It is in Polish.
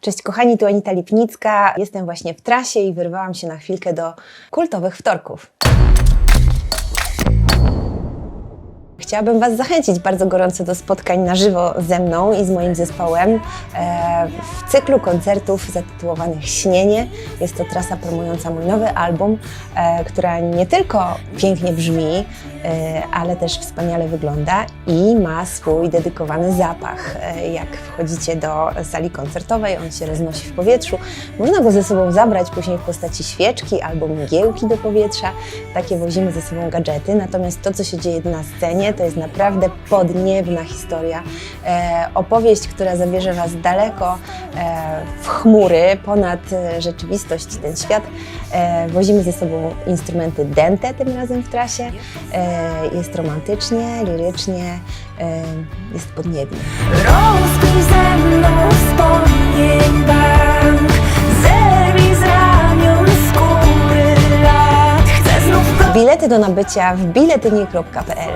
Cześć kochani, tu Anita Lipnicka. Jestem właśnie w trasie i wyrwałam się na chwilkę do kultowych wtorków. Chciałabym Was zachęcić bardzo gorąco do spotkań na żywo ze mną i z moim zespołem e, w cyklu koncertów zatytułowanych Śnienie. Jest to trasa promująca mój nowy album, e, która nie tylko pięknie brzmi, e, ale też wspaniale wygląda i ma swój dedykowany zapach. Jak wchodzicie do sali koncertowej, on się roznosi w powietrzu. Można go ze sobą zabrać później w postaci świeczki albo mgiełki do powietrza. Takie wozimy ze sobą gadżety. Natomiast to, co się dzieje na scenie, to jest naprawdę podniebna historia. E, opowieść, która zabierze Was daleko e, w chmury, ponad e, rzeczywistość, ten świat. Wozimy ze sobą instrumenty dęte tym razem w trasie. Jest romantycznie, lirycznie, jest podniebnie. Rozkuj ze mną Bilety do nabycia w biletynie.pl